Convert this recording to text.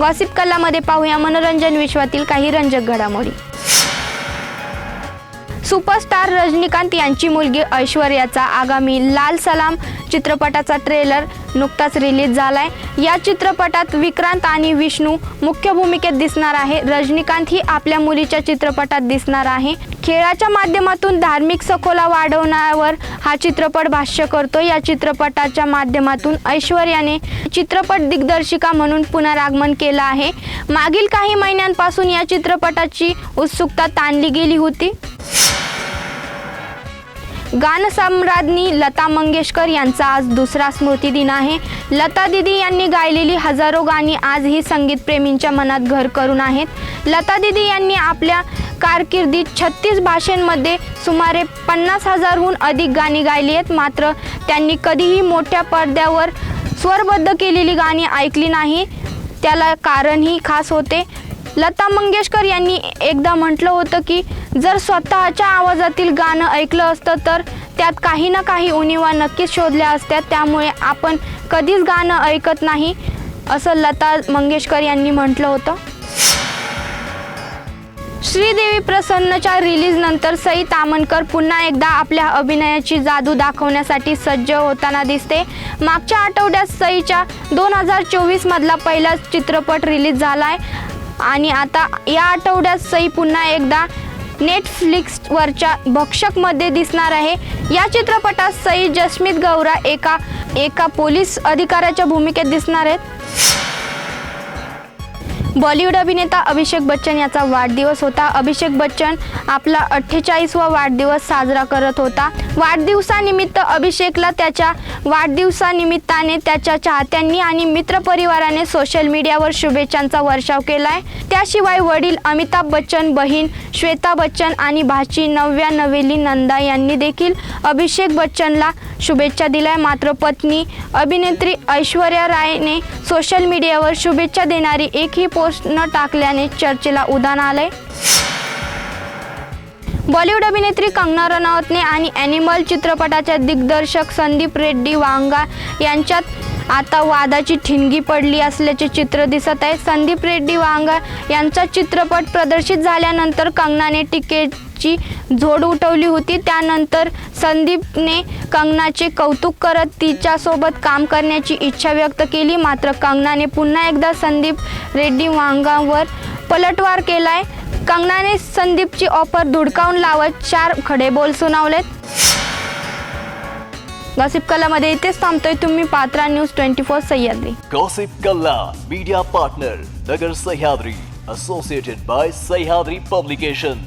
Gossip कलामध्ये पाहूया मनोरंजन विश्वातील काही रंजक घडामोडी. सुपरस्टार रजनीकांत यांची मुलगी ऐश्वर्याचा आगामी लाल सलाम चित्रपटाचा ट्रेलर नुकताच रिलीज झालाय. या चित्रपटात विक्रांत आणि विष्णू मुख्य भूमिकेत दिसणार आहे. रजनीकांत ही आपल्या मुलीच्या चित्रपटात दिसणार आहे. खेळाच्या माध्यमातून धार्मिक सखोला वाढवण्यावर हा चित्रपट भाष्य करतो या चित्रपटाच्या माध्यमातून ऐश्वर्याने चित्रपट दिग्दर्शिका म्हणून पुनरागमन केलं आहे. मागील काही महिन्यांपासून या चित्रपटाची उत्सुकता ताणली गेली होती. गानसम्राज्ञी लता मंगेशकर यांचा आज दुसरा स्मृतिदिन आहे. लता दिदी यांनी गायलेली हजारो गाणी आजही संगीतप्रेमींच्या मनात घर करून आहेत. लता दिदी यांनी आपल्या कारकिर्दीत छत्तीस भाषांमध्ये सुमारे पन्नास हजारहून अधिक गाणी गायली आहेत. मात्र त्यांनी कधीही मोठ्या पडद्यावर स्वरबद्ध केलेली गाणी ऐकली नाही. त्याला कारणही खास होते. लता मंगेशकर यांनी एकदा म्हटलं होतं की जर स्वतःच्या आवाजातील गाणं ऐकलं असतं तर त्यात काही ना काही उणिवा नक्कीच शोधल्या असत्या. त्यामुळे आपण कधीच गाणं ऐकत नाही असं लता मंगेशकर यांनी म्हटलं होतं. श्रीदेवी प्रसन्नच्या रिलीज नंतर सई तामणकर पुन्हा एकदा आपल्या अभिनयाची जादू दाखवण्यासाठी सज्ज होताना दिसते. मागच्या आठवड्यात सईच्या दोन हजार चोवीसमधला पहिला चित्रपट रिलीज झाला आहे आणि आता या आठवड्यात सई पुन्हा एकदा नेटफ्लिक्सवरच्या भक्षकमध्ये दिसणार आहे. या चित्रपटात सई जस्मित गौरा एका एका पोलीस अधिकाऱ्याच्या भूमिकेत दिसणार आहेत. बॉलिवूड अभिनेता अभिषेक बच्चन याचा वाढदिवस होता. अभिषेक बच्चन आपला अठ्ठेचाळीसवा वाढदिवस साजरा करत होता. वाढदिवसानिमित्त अभिषेकला त्याच्या वाढदिवसानिमित्ताने त्याच्या चाहत्यांनी आणि मित्रपरिवाराने सोशल मीडियावर शुभेच्छांचा वर्षाव केला आहे त्याशिवाय वडील अमिताभ बच्चन बहीण श्वेता बच्चन आणि भाची नव्या नवेली नंदा यांनी देखील अभिषेक बच्चनला शुभेच्छा दिल्या. मात्र पत्नी अभिनेत्री ऐश्वर्या रायने सोशल मीडियावर शुभेच्छा देणारी एकही पोस्ट न टाकल्याने चर्चेला उदाण आलंय बॉलिवूड अभिनेत्री कंगना रनौतने आणि ॲनिमल चित्रपटाच्या दिग्दर्शक संदीप रेड्डी वांगा यांच्यात आता वादाची ठिणगी पडली असल्याचे चित्र दिसत आहे. संदीप रेड्डी वांगा यांचा चित्रपट प्रदर्शित झाल्यानंतर कंगनाने टिकेटची झोड उठवली होती. त्यानंतर संदीपने कंगनाचे कौतुक करत तिच्यासोबत काम करण्याची इच्छा व्यक्त केली. मात्र कंगनाने पुन्हा एकदा संदीप रेड्डी वांगावर पलटवार केलाय. कंगनाने संदीपची ऑफर धुडकावून लावत चार खडे बोल सुनावलेत. गॉसिप कलामध्ये इथेच थांबतोय तुम्ही. Patra news twenty four Sahyadri. Gossip कला media partner Nagar Sahyadri associated by Sahyadri Publication